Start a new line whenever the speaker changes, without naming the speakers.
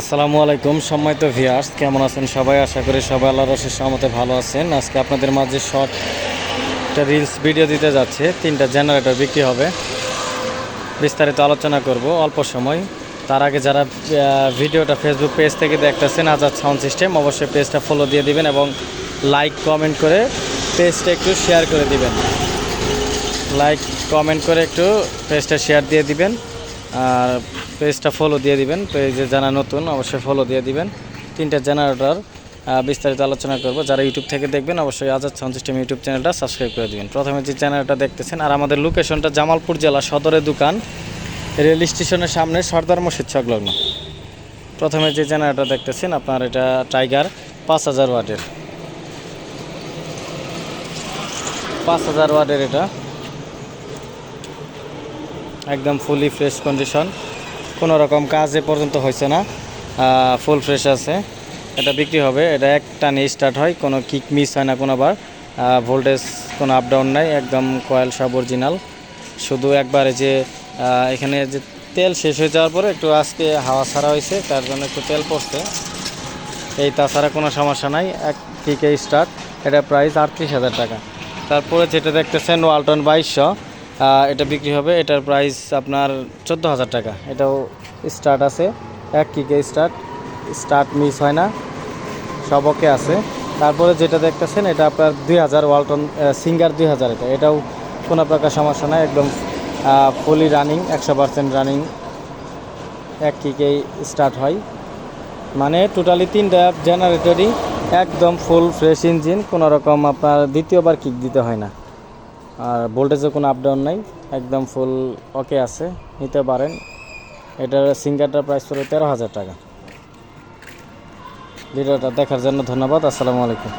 আসসালামু আলাইকুম সম্মানিত ভিয়ার্স কেমন আছেন সবাই? আশা করি সবাই আল্লাহ রসের সহমতে ভালো আছেন। আজকে আপনাদের মাঝে শর্ট একটা রিলস ভিডিও দিতে যাচ্ছে। তিনটা জেনারেটর বিক্রি হবে। বিস্তারিত আলোচনা করব অল্প সময়। তার আগে যারা ভিডিওটা ফেসবুক পেজ থেকে দেখতেছেন আজাদ সাউন্ড সিস্টেম অবশ্যই পেজটা ফলো দিয়ে দিবেন এবং লাইক কমেন্ট করে পেজটা একটু শেয়ার করে দিবেন। লাইক কমেন্ট করে একটু পেজটা শেয়ার দিয়ে দিবেন। আর পেজটা ফলো দিয়ে দিবেন। পেজে যারা নতুন, অবশ্যই ফলো দিয়ে দিবেন। তিনটা জেনারেটর বিস্তারিত আলোচনা করব। যারা ইউটিউব থেকে দেখবেন, অবশ্যই আজাদ সাউন্ড সিস্টেম ইউটিউব চ্যানেলটা সাবস্ক্রাইব করে দিবেন। প্রথমে যে চ্যানেলটা দেখতেছেন, আর আমাদের লোকেশনটা জামালপুর জেলা সদরের দোকান। রেল স্টেশনের সামনে সর্দার মসজিদ সংলগ্ন। প্রথমে যে জেনারেটর দেখতেছেন, আপনার এটা টাইগার পাঁচ হাজার ওয়াটের। পাঁচ হাজার ওয়াটের এটা। একদম ফুলি ফ্রেশ কন্ডিশন কোনো রকম কাজ পর্যন্ত হয়েছে না। ফুল ফ্রেশ আছে। এটা বিক্রি হবে। এটা এক টানে স্টার্ট হয়। কোনো কিক মিস হয় না কোনোবার। ভোল্টেজ কোনো আপ ডাউন নাই। একদম কয়েল সব অরিজিনাল শুধু একবারে যে এখানে যে তেল শেষ হয়ে যাওয়ার পরে একটু আজকে হাওয়া ছাড়া হয়েছে, তার জন্য একটু তেল পড়ছে। এই তাছাড়া কোনো সমস্যা নাই। এক কিকে স্টার্ট এটা প্রাইস আটত্রিশ হাজার টাকা। তারপরে যেটা দেখতেছেন ওয়ালটন বাইশশো। এটা বিক্রি হবে, এটার প্রাইস আপনার চোদ্দ হাজার টাকা। এটাও স্টার্ট আছে, এক কিকে স্টার্ট স্টার্ট মিস হয় না, সব ওকে আছে। তারপরে যেটা দেখতেছেন, এটা আপনার দুই হাজার ওয়ালটন সিঙ্গার দুই হাজার এটা। এটাও কোনো প্রকার সমস্যা নাই, একদম ফুলি রানিং একশো পার্সেন্ট রানিং এক কিকেই স্টার্ট হয়। মানে টোটালি তিনটা জেনারেটরই একদম ফুল ফ্রেশ ইঞ্জিন কোনো রকম আপনার দ্বিতীয়বার কিক দিতে হয় না। আর ভোল্টেজে কোনো আপডাউন নাই, একদম ফুল ওকে আছে, নিতে পারেন। এটার সিঙ্গারটার প্রাইস পড়বে তেরো হাজার টাকা। ভিডিওটা দেখার জন্য ধন্যবাদ, আসসালামু আলাইকুম।